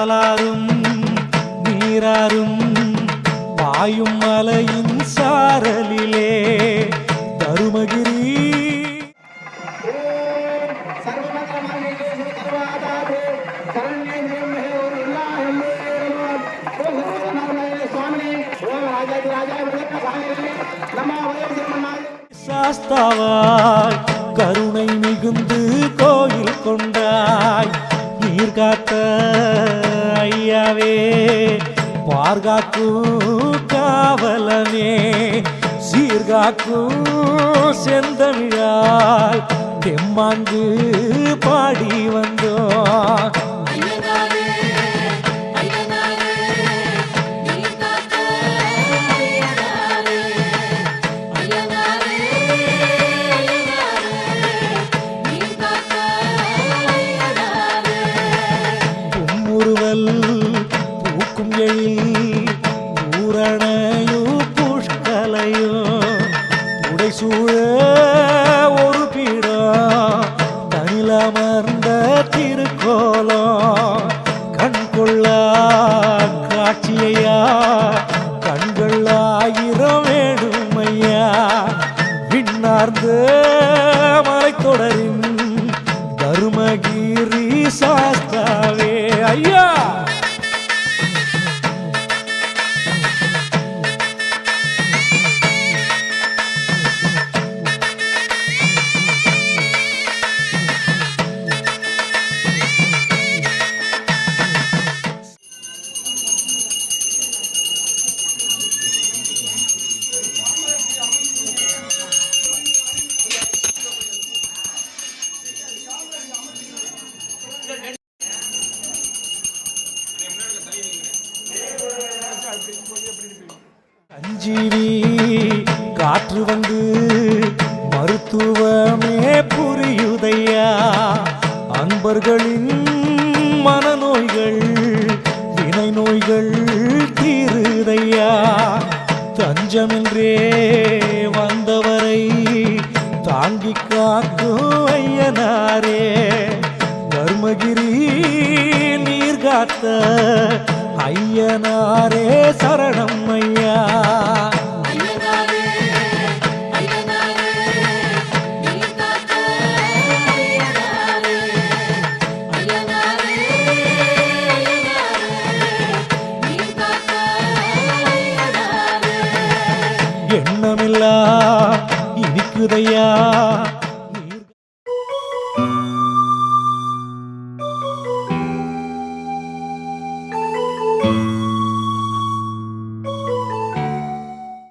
பாலாரும் நீராரும் பாயும் மலையின் சாரலிலே தருமகிரி. சாஸ்தாவாய் கருணை மிகுந்து கோயில் கொண்டாய். உயிர் காத்த ஐயாவே பார்காக்கும் காவலனே சீர்காக்கும் செந்தமிழால் தெம்மாங்கு பாடி வந்தோம். மலையோ உடை சூழ சஞ்சீவி காற்று வந்து மருத்துவமே புரியுதையா? அன்பர்களின் மனநோய்கள் வினை நோய்கள் தீருதையா? தஞ்சமின்றே வந்தவரை தாங்கி காக்கும் ஐயனாரே தர்மகிரி நீர் காத்த ஐயனாரே சரணம் ஐயா. ஐயனாரே எண்ணமில்லா இனிக்குதையா?